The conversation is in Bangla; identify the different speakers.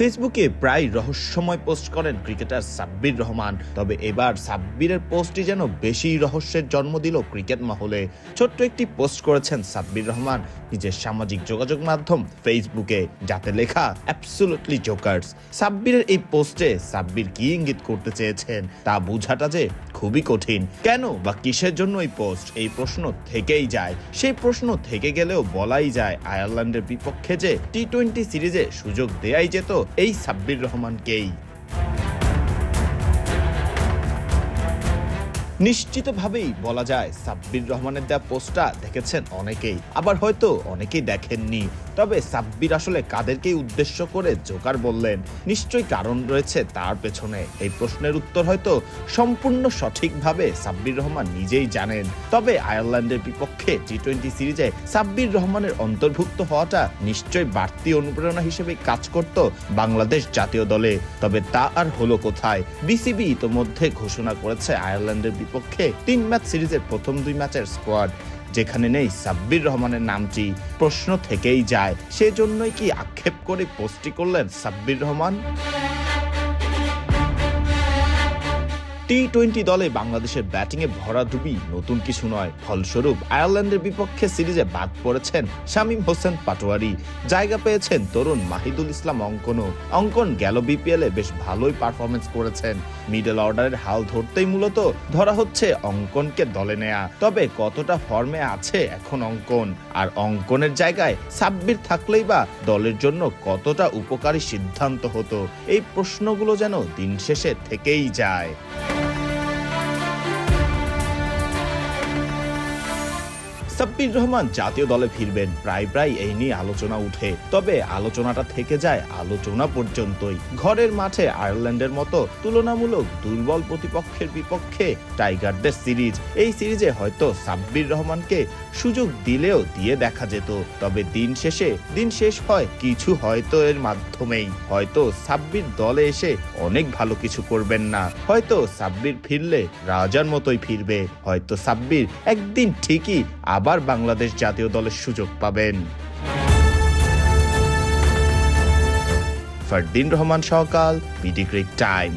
Speaker 1: ফেসবুকে প্রায় রহস্যময় পোস্ট করেন ক্রিকেটার সাব্বির রহমান। তবে এবার সাব্বিরের পোস্টটি যেন বেশি রহস্যের জন্ম দিল ক্রিকেট মহলে। ছোট্ট একটি পোস্ট করেছেন সাব্বির রহমান নিজের সামাজিক যোগাযোগ মাধ্যম ফেসবুকে, যাতে লেখা অ্যাবসুলুটলি জোকার্স সাব্বিরের এই পোস্টে সাব্বির কি ইঙ্গিত করতে চেয়েছেন তা বোঝাটা যে খুবই কঠিন। কেন বা কিসের জন্য এই পোস্ট এই প্রশ্ন থেকেই যায়। সেই প্রশ্ন থেকে গেলেও বলাই যায় আয়ারল্যান্ডের বিপক্ষে যে টি টোয়েন্টি সিরিজে সুযোগ দেয়াই যেত এই সাব্বির রহমানকেই। নিশ্চিতভাবেই বলা যায় সাব্বির রহমানের দেওয়া পোস্টটা দেখেছেন অনেকেই। আবার হয়তো অনেকেই দেখেননি। তবে সাব্বির আসলে কাদেরকেই উদ্দেশ্য করে জোকার বললেন? নিশ্চয়ই কারণ রয়েছে তার পেছনে। এই প্রশ্নের উত্তর হয়তো সম্পূর্ণ সঠিকভাবে সাব্বির রহমান নিজেই জানেন। তবে আয়ারল্যান্ডের বিপক্ষে টি টোয়েন্টি সিরিজে সাব্বির রহমানের অন্তর্ভুক্ত হওয়াটা নিশ্চয়ই বাড়তি অনুপ্রেরণা হিসেবে কাজ করত বাংলাদেশ জাতীয় দলে। তবে তা আর হলো কোথায়? বিসিবি ইতোমধ্যে ঘোষণা করেছে আয়ারল্যান্ডের বিপক্ষে তিন ম্যাচ সিরিজের প্রথম দুই ম্যাচের স্কোয়াড, যেখানে নেই সাব্বির রহমানের নামটি। প্রশ্ন থেকেই যায়, সেজন্যই কি আক্ষেপ করে পোস্টটি করলেন সাব্বির রহমান? টি টোয়েন্টি দলে বাংলাদেশের ব্যাটিংয়ে ভরাডুবি নতুন কিছু নয়। ফলস্বরূপ, আয়ারল্যান্ডের বিপক্ষে সিরিজে বাদ পড়েছেন শামীম হোসেন পাটোয়ারি। জায়গা পেয়েছেন তরুণ মাহিদুল ইসলাম অঙ্কনও। অঙ্কন গেল বিপিএল বেশ ভালোই পারফরমেন্স করেছেন। মিডল অর্ডারের হাল ধরতেই মূলত ধরা হচ্ছে অঙ্কনকে দলে নেয়া। তবে কতটা ফর্মে আছে এখন অঙ্কন? আর অঙ্কনের জায়গায় সাব্বির থাকলেই বা দলের জন্য কতটা উপকারী সিদ্ধান্ত হতো? এই প্রশ্নগুলো যেন দিন শেষে থেকেই যায়। সাব্বির রহমান জাতীয় দলে ফিরবেন। প্রায় প্রায় এই নিয়ে আলোচনা উঠে। তবে আলোচনাটা থেকে যায় আলোচনা পর্যন্তই। ঘরের মাঠে আয়ারল্যান্ডের মতো তুলনামূলক দুর্বল প্রতিপক্ষের বিপক্ষে টাইগারদের সিরিজ। এই সিরিজে হয়তো সাব্বির রহমানকে সুযোগ দিলেও দিয়ে দেখা যেত। তবে দিন শেষে, দিন শেষ হয় কিছু হয়তো এর মাধ্যমেই। হয়তো সাব্বির দলে এসে অনেক ভালো কিছু করবেন না। হয়তো সাব্বির ফিরলে রাজার মতোই ফিরবে। হয়তো সাব্বির একদিন ঠিকই আবার বাংলাদেশ জাতীয় দলের সুযোগ পাবেন। ফারদিন রহমান সহকাল পিডিগ্রিক টাইম।